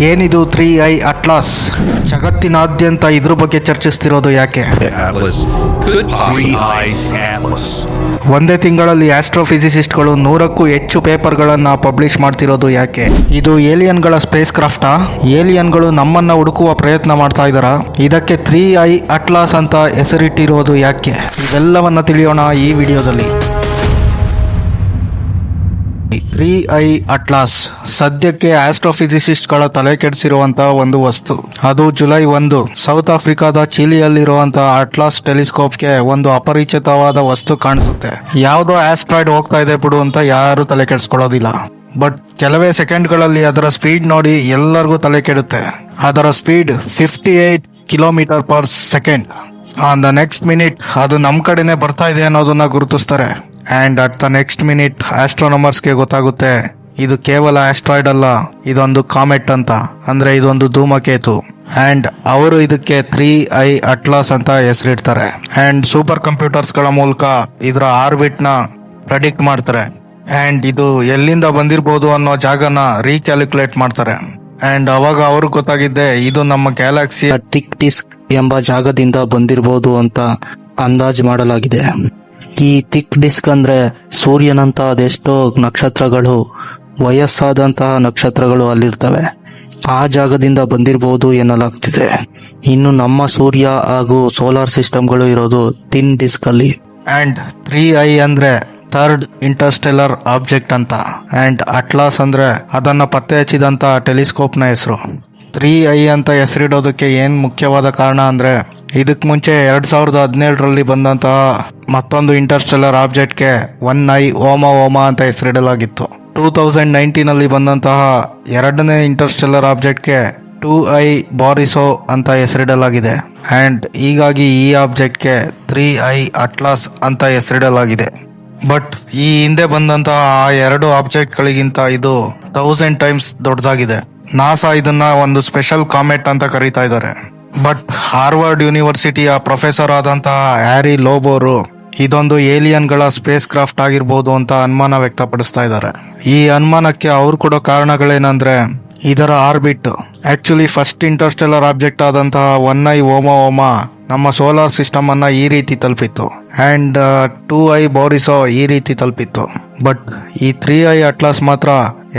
ಏನಿದು three I atlas? ಜಗತ್ತಿನಾದ್ಯಂತ ಇದ್ರ ಬಗ್ಗೆ ಚರ್ಚಿಸ್ತಿರೋದು ಯಾಕೆ. ಒಂದೇ ತಿಂಗಳಲ್ಲಿ ಆಸ್ಟ್ರೋಫಿಸಿಸಿಸ್ಟ್ಗಳು ನೂರಕ್ಕೂ ಹೆಚ್ಚು ಪೇಪರ್ಗಳನ್ನು ಪಬ್ಲಿಷ್ ಮಾಡ್ತಿರೋದು ಯಾಕೆ? ಇದು ಏಲಿಯನ್ಗಳ ಸ್ಪೇಸ್ ಕ್ರಾಫ್ಟಾ ಏಲಿಯನ್ಗಳು ನಮ್ಮನ್ನ ಹುಡುಕುವ ಪ್ರಯತ್ನ ಮಾಡ್ತಾ ಇದ್ದಾರಾ? ಇದಕ್ಕೆ ತ್ರೀ ಐ ಅಟ್ಲಾಸ್ ಅಂತ ಹೆಸರಿಟ್ಟಿರೋದು ಯಾಕೆ? ಇವೆಲ್ಲವನ್ನ ತಿಳಿಯೋಣ ಈ ವಿಡಿಯೋದಲ್ಲಿ. Three I Atlas. ಸದ್ಯಕ್ಕೆ ಆಸ್ಟ್ರೋಫಿಸಿಸಿಸ್ಟ್ಗಳ ತಲೆ ಕೆಡಿಸಿರುವಂತಹ ಒಂದು ವಸ್ತು. ಅದು ಜುಲೈ ಒಂದು. ಸೌತ್ ಆಫ್ರಿಕಾದ ಚೀಲಿಯಲ್ಲಿರುವಂತಹ ಅಟ್ಲಾಸ್ ಟೆಲಿಸ್ಕೋಪ್ಗೆ ಒಂದು ಅಪರಿಚಿತವಾದ ವಸ್ತು ಕಾಣಿಸುತ್ತೆ. ಯಾವುದೋ ಆಸ್ಟ್ರಾಯ್ಡ್ ಹೋಗ್ತಾ ಇದೆ ಬಿಡು ಅಂತ ಯಾರು ತಲೆ ಕೆಡಿಸ್ಕೊಳ್ಳೋದಿಲ್ಲ. ಬಟ್ ಕೆಲವೇ ಸೆಕೆಂಡ್ಗಳಲ್ಲಿ ಅದರ ಸ್ಪೀಡ್ ನೋಡಿ ಎಲ್ಲರಿಗೂ ತಲೆ ಕೆಡುತ್ತೆ. ಅದರ speed fifty eight kilometre per second. On the next minute ಅದು ನಮ್ಮ ಕಡೆನೇ ಬರ್ತಾ ಇದೆ ಅನ್ನೋದನ್ನ ಗುರುತಿಸ್ತಾರೆ. And at the next minute ಆಸ್ಟ್ರೋನಮರ್ಸ್ಗೆ ಗೊತ್ತಾಗುತ್ತೆ, ಇದು ಕೇವಲ ಆಸ್ಟ್ರಾಯ್ಡ್ ಅಲ್ಲ, ಇದೊಂದು ಕಾಮೆಟ್ ಅಂತ, ಅಂದರೆ ಇದೊಂದು ಧೂಮಕೇತು. ಆ್ಯಂಡ್ ಅವರು ಇದಕ್ಕೆ ತ್ರೀ ಐ ಅಟ್ಲಾಸ್ ಅಂತ ಹೆಸರಿಡ್ತಾರೆ. ಆ್ಯಂಡ್ ಸೂಪರ್ ಕಂಪ್ಯೂಟರ್ಸ್ಗಳ ಮೂಲಕ ಇದರ ಆರ್ಬಿಟ್ನ ಪ್ರೆಡಿಕ್ಟ್ ಮಾಡ್ತಾರೆ. ಆ್ಯಂಡ್ ಇದು ಎಲ್ಲಿಂದ ಬಂದಿರಬಹುದು ಅನ್ನೋ ಜಾಗನ ರೀಕ್ಯಾಲ್ಕುಲೇಟ್ ಮಾಡ್ತಾರೆ. ಆ್ಯಂಡ್ ಅವಾಗ ಅವ್ರಿಗೆ ಗೊತ್ತಾಗಿದ್ದೆ, ಇದು ನಮ್ಮ ಗ್ಯಾಲಕ್ಸಿ ಟಿಕ್ ಟಿಸ್ಕ್ ಎಂಬ ಜಾಗದಿಂದ ಬಂದಿರಬಹುದು ಅಂತ ಅಂದಾಜು ಮಾಡಲಾಗಿದೆ. ಈ ತಿಕ್ ಡಿಸ್ಕ್ ಅಂದ್ರೆ ಸೂರ್ಯನಂತಹ ಅದೆಷ್ಟೋ ನಕ್ಷತ್ರಗಳು, ವಯಸ್ಸಾದಂತಹ ನಕ್ಷತ್ರಗಳು ಅಲ್ಲಿರ್ತವೆ. ಆ ಜಾಗದಿಂದ ಬಂದಿರಬಹುದು ಎನ್ನಲಾಗ್ತಿದೆ. ಇನ್ನು ನಮ್ಮ ಸೂರ್ಯ ಹಾಗೂ ಸೋಲಾರ್ ಸಿಸ್ಟಮ್ಗಳು ಇರೋದು ತಿನ್ ಡಿಸ್ಕ್ ಅಲ್ಲಿ. ಅಂಡ್ ತ್ರೀ ಐ ಅಂದ್ರೆ ಥರ್ಡ್ ಇಂಟರ್ಸ್ಟೆಲ್ಲರ್ ಆಬ್ಜೆಕ್ಟ್ ಅಂತ. ಅಂಡ್ ಅಟ್ಲಾಸ್ ಅಂದ್ರೆ ಅದನ್ನ ಪತ್ತೆ ಹಚ್ಚಿದಂತ ಟೆಲಿಸ್ಕೋಪ್ನ ಹೆಸರು. ತ್ರೀ ಐ ಅಂತ ಹೆಸರಿಡೋದಕ್ಕೆ ಏನ್ ಮುಖ್ಯವಾದ ಕಾರಣ ಅಂದ್ರೆ, ಇದಕ್ ಮುಂಚೆ ಎರಡ್ ಸಾವಿರದ ಹದಿನೇಳರಲ್ಲಿ ಬಂದಂತಹ ಮತ್ತೊಂದು ಇಂಟರ್ಸ್ಟೆಲ್ಲರ್ ಆಬ್ಜೆಕ್ಟ್ಗೆ ಒನ್ ಐ ಓಮ ಓಮ ಅಂತ ಹೆಸರಿಡಲಾಗಿತ್ತು. ಟೂ ತೌಸಂಡ್ ನೈನ್ಟೀನಲ್ಲಿ ಬಂದಂತಹ ಎರಡನೇ ಇಂಟರ್ಸ್ಟೆಲ್ಲರ್ ಆಬ್ಜೆಕ್ಟ್ಗೆ ಟೂ ಐ ಬಾರಿಸೋ ಅಂತ ಹೆಸರಿಡಲಾಗಿದೆ. ಆ್ಯಂಡ್ ಹೀಗಾಗಿ ಈ ಆಬ್ಜೆಕ್ಟ್ಗೆ ತ್ರೀ ಐ ಅಟ್ಲಾಸ್ ಅಂತ ಹೆಸರಿಡಲಾಗಿದೆ. ಬಟ್ ಈ ಹಿಂದೆ ಬಂದಂತಹ ಆ ಎರಡು ಆಬ್ಜೆಕ್ಟ್ಗಳಿಗಿಂತ ಇದು ಥೌಸಂಡ್ ಟೈಮ್ಸ್ ದೊಡ್ಡದಾಗಿದೆ. ನಾಸಾ ಇದನ್ನ ಒಂದು ಸ್ಪೆಷಲ್ ಕಾಮೆಟ್ ಅಂತ ಕರೀತಾ ಇದ್ದಾರೆ. ಬಟ್ ಹಾರ್ವರ್ಡ್ ಯೂನಿವರ್ಸಿಟಿಯ ಪ್ರೊಫೆಸರ್ ಆದಂತಹ ಹ್ಯಾರಿ ಲೋಬ್ ಅವರು ಇದೊಂದು ಏಲಿಯನ್ಗಳ ಸ್ಪೇಸ್ ಕ್ರಾಫ್ಟ್ ಆಗಿರ್ಬೋದು ಅಂತ ಅನುಮಾನ ವ್ಯಕ್ತಪಡಿಸ್ತಾ ಇದ್ದಾರೆ. ಈ ಅನುಮಾನಕ್ಕೆ ಅವ್ರು ಕೊಡೋ ಕಾರಣಗಳೇನಂದ್ರೆ, ಇದರ orbit. Actually first interstellar object ಆದಂತಹ ಒನ್ ಐ ಓಮ ಓಮ ನಮ್ಮ ಸೋಲಾರ್ ಸಿಸ್ಟಮ್ ಅನ್ನ ಈ ರೀತಿ ತಲುಪಿತ್ತು. ಅಂಡ್ ಟೂ ಐ ಬೋರಿಸೋ ಈ ರೀತಿ ತಲುಪಿತ್ತು. ಬಟ್ ಈ ತ್ರೀ ಐ ಅಟ್ಲಾಸ್ ಮಾತ್ರ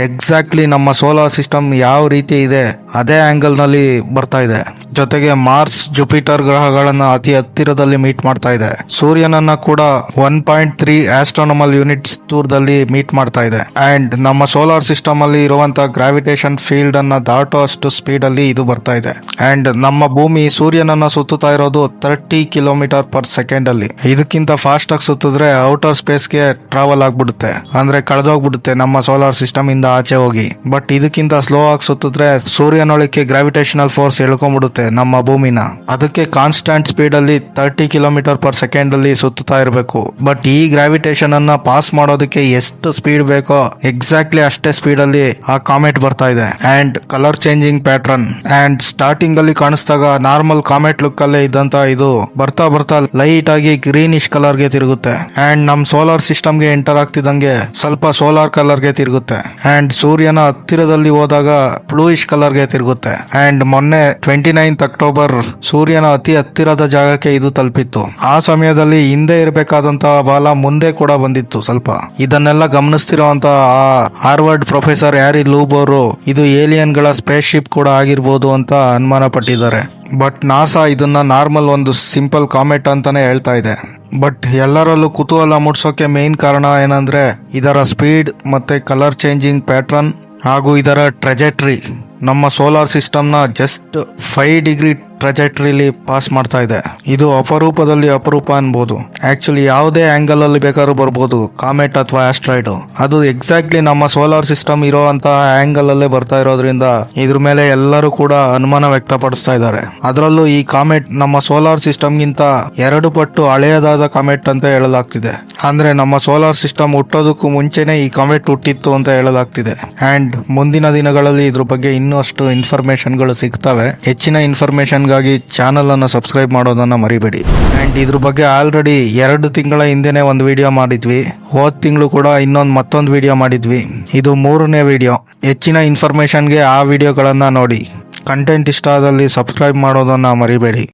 ಎಕ್ಸಾಕ್ಟ್ಲಿ ನಮ್ಮ ಸೋಲಾರ್ ಸಿಸ್ಟಮ್ ಯಾವ ರೀತಿ ಇದೆ, ಅದೇ ಆಂಗಲ್ನಲ್ಲಿ ಬರ್ತಾ ಇದೆ. ಜೊತೆಗೆ ಮಾರ್ಸ್ ಜುಪಿಟರ್ ಗ್ರಹಗಳನ್ನ ಅತಿ ಹತ್ತಿರದಲ್ಲಿ ಮೀಟ್ ಮಾಡ್ತಾ ಇದೆ. ಸೂರ್ಯನನ್ನ ಕೂಡ one point three astronomical units ದೂರದಲ್ಲಿ ಮೀಟ್ ಮಾಡ್ತಾ ಇದೆ. ಅಂಡ್ ನಮ್ಮ ಸೋಲಾರ್ ಸಿಸ್ಟಮ್ ಅಲ್ಲಿ ಇರುವಂತಹ ಗ್ರಾವಿಟೇಷನ್ ಫೀಲ್ಡ್ ಅನ್ನ ದಾಟೋ ಅಷ್ಟು ಸ್ಪೀಡ್ ಅಲ್ಲಿ ಇದು ಬರ್ತಾ ಇದೆ. ಅಂಡ್ ನಮ್ಮ ಭೂಮಿ ಸೂರ್ಯನನ್ನ ಸುತ್ತುತ್ತಾ ಇರೋದು ತರ್ಟಿ ಕಿಲೋಮೀಟರ್ ಪರ್ ಸೆಕೆಂಡ್ ಅಲ್ಲಿ. ಇದಕ್ಕಿಂತ ಫಾಸ್ಟ್ ಆಗಿ ಸುತ್ತಿದ್ರೆ ಔಟರ್ ಸ್ಪೇಸ್ಗೆ ಟ್ರಾವೆಲ್ ಆಗ್ಬಿಡುತ್ತೆ. ಅಂದ್ರೆ ಕಳೆದೋಗ್ಬಿಡುತ್ತೆ ನಮ್ಮ ಸೋಲಾರ್ ಸಿಸ್ಟಮ್ ಇಂದ ಆಚೆ ಹೋಗಿ. ಬಟ್ ಇದಕ್ಕಿಂತ ಸ್ಲೋ ಆಗಿ ಸುತ್ತಿದ್ರೆ ಸೂರ್ಯನೊಳಕ್ಕೆ ಗ್ರಾವಿಟೇಷನಲ್ ಫೋರ್ಸ್ ಎಳ್ಕೊಂಡ್ಬಿಡುತ್ತೆ. ನಮ್ಮ ಭೂಮಿನ. ಅದಕ್ಕೆ ಕಾನ್ಸ್ಟಂಟ್ ಸ್ಪೀಡ್ ಅಲ್ಲಿ ತರ್ಟಿ ಕಿಲೋಮೀಟರ್ ಪರ್ ಸೆಕೆಂಡ್ ಅಲ್ಲಿ ಸುತ್ತುತ್ತಾ ಇರಬೇಕು. ಬಟ್ ಈ ಗ್ರಾವಿಟೇಷನ್ ಅನ್ನ ಪಾಸ್ ಮಾಡೋದಕ್ಕೆ ಎಷ್ಟು ಸ್ಪೀಡ್ ಬೇಕೋ ಎಕ್ಸಾಕ್ಟ್ಲಿ ಅಷ್ಟೇ ಸ್ಪೀಡ್ ಅಲ್ಲಿ ಆ ಕಾಮೆಟ್ ಬರ್ತಾ ಇದೆ. And colour changing pattern and starting ಅಲ್ಲಿ ಕಾಣಿಸಿದಾಗ ನಾರ್ಮಲ್ ಕಾಮೆಟ್ ಲುಕ್ ಅಲ್ಲೇ ಇದ್ದಂತ ಇದು ಬರ್ತಾ ಬರ್ತಾ ಲೈಟ್ ಆಗಿ ಗ್ರೀನಿಶ್ ಕಲರ್ಗೆ ತಿರುಗುತ್ತೆ. ಅಂಡ್ ನಮ್ ಸೋಲಾರ್ ಸಿಸ್ಟಮ್ಗೆ ಎಂಟರ್ ಆಗ್ತಿದಂಗೆ ಸ್ವಲ್ಪ ಸೋಲಾರ್ ಕಲರ್ಗೆ ತಿರುಗುತ್ತೆ. ಅಂಡ್ ಸೂರ್ಯನ ಹತ್ತಿರದಲ್ಲಿ ಹೋದಾಗ ಬ್ಲೂಯಿಶ್ ಕಲರ್ಗೆ ತಿರುಗುತ್ತೆ. ಅಂಡ್ ಮೊನ್ನೆ ಟ್ವೆಂಟಿ ನೈನ್ತ್ ಅಕ್ಟೋಬರ್ ಸೂರ್ಯನ ಅತಿ ಹತ್ತಿರದ ಜಾಗಕ್ಕೆ ಇದು ತಲುಪಿತ್ತು. ಆ ಸಮಯದಲ್ಲಿ ಹಿಂದೆ ಇರಬೇಕಾದಂತಹ ಬಾಲ ಮುಂದೆ ಕೂಡ ಬಂದಿತ್ತು ಸ್ವಲ್ಪ. ಇದನ್ನೆಲ್ಲ ಗಮನಿಸ್ತಿರುವಂತಹ ಆ ಹಾರ್ವರ್ಡ್ ಪ್ರೊಫೆಸರ್ ಹ್ಯಾರಿ ಲೂಬೋರು ಇದು ಏಲಿಯನ್ಗಳ ಸ್ಪೇಸ್ ಶಿಪ್ ಕೂಡ ಆಗಿರ್ಬೋದು ಅಂತ ಅನುಮಾನ ಪಟ್ಟಿದ್ದಾರೆ ಬಟ್ ನಾಸಾ ಇದನ್ನ ನಾರ್ಮಲ್ ಒಂದು ಸಿಂಪಲ್ ಕಾಮೆಟ್ ಅಂತಾನೆ ಹೇಳ್ತಾ ಇದೆ. ಬಟ್ ಎಲ್ಲರಲ್ಲೂ ಕುತೂಹಲ ಮೂಡಿಸೋಕೆ ಮೇನ್ ಕಾರಣ ಏನಂದ್ರೆ, ಇದರ ಸ್ಪೀಡ್ ಮತ್ತೆ ಕಲರ್ ಚೇಂಜಿಂಗ್ ಪ್ಯಾಟರ್ನ್ ಹಾಗೂ ಇದರ ಟ್ರೆಜೆಟ್ರಿ. ನಮ್ಮ ಸೋಲಾರ್ ಸಿಸ್ಟಮ್ನ ಜಸ್ಟ್ ಫೈವ್ ಡಿಗ್ರಿ ಟ್ರೆಜೆಟ್ರಿಲಿ ಪಾಸ್ ಮಾಡ್ತಾ ಇದೆ. ಇದು ಅಪರೂಪದಲ್ಲಿ ಅಪರೂಪ ಅನ್ಬೋದು. ಆಕ್ಚುಲಿ ಯಾವುದೇ ಆಂಗಲ್ ಅಲ್ಲಿ ಬೇಕಾದ್ರೂ ಬರ್ಬೋದು ಕಾಮೆಟ್ ಅಥವಾ ಆಸ್ಟ್ರಾಯ್ಡ್ ಅದು ಎಕ್ಸಾಕ್ಟ್ಲಿ ನಮ್ಮ ಸೋಲಾರ್ ಸಿಸ್ಟಮ್ ಇರೋಂತಹ ಆಂಗಲ್ ಅಲ್ಲೇ ಬರ್ತಾ ಇರೋದ್ರಿಂದ ಇದ್ರ ಮೇಲೆ ಎಲ್ಲರೂ ಕೂಡ ಅನುಮಾನ ವ್ಯಕ್ತಪಡಿಸ್ತಾ ಇದ್ದಾರೆ. ಅದರಲ್ಲೂ ಈ ಕಾಮೆಟ್ ನಮ್ಮ ಸೋಲಾರ್ ಸಿಸ್ಟಮ್ ಗಿಂತ ಎರಡು ಪಟ್ಟು ಹಳೆಯದಾದ ಕಾಮೆಟ್ ಅಂತ ಹೇಳಲಾಗ್ತಿದೆ. ಅಂದ್ರೆ ನಮ್ಮ ಸೋಲಾರ್ ಸಿಸ್ಟಮ್ ಹುಟ್ಟೋದಕ್ಕೂ ಮುಂಚೆನೆ ಈ ಕಾಮೆಟ್ ಹುಟ್ಟಿತ್ತು ಅಂತ ಹೇಳಲಾಗ್ತಿದೆ. ಅಂಡ್ ಮುಂದಿನ ದಿನಗಳಲ್ಲಿ ಇದ್ರ ಬಗ್ಗೆ ಇನ್ನೂ ಅಷ್ಟು ಇನ್ಫಾರ್ಮೇಶನ್ಗಳು ಸಿಗ್ತವೆ. ಹೆಚ್ಚಿನ ಇನ್ಫಾರ್ಮೇಶನ್ ಇನ್ಫಾರ್ಮೇಷನ್ಗಾಗಿ ಚಾನಲನ್ನು ಸಬ್ಸ್ಕ್ರೈಬ್ ಮಾಡೋದನ್ನು ಮರಿಬೇಡಿ. ಆ್ಯಂಡ್ ಇದ್ರ ಬಗ್ಗೆ ಆಲ್ರೆಡಿ ಎರಡು ತಿಂಗಳ ಹಿಂದೆನೇ ಒಂದು ವಿಡಿಯೋ ಮಾಡಿದ್ವಿ. ಹೋದ ತಿಂಗಳು ಕೂಡ ಇನ್ನೊಂದು ಮತ್ತೊಂದು ವಿಡಿಯೋ ಮಾಡಿದ್ವಿ. ಇದು ಮೂರನೇ ವಿಡಿಯೋ. ಹೆಚ್ಚಿನ ಇನ್ಫಾರ್ಮೇಷನ್ಗೆ ಆ ವಿಡಿಯೋಗಳನ್ನು ನೋಡಿ. ಕಂಟೆಂಟ್ ಇಷ್ಟ ಆದಲ್ಲಿ ಸಬ್ಸ್ಕ್ರೈಬ್ ಮಾಡೋದನ್ನು ಮರಿಬೇಡಿ.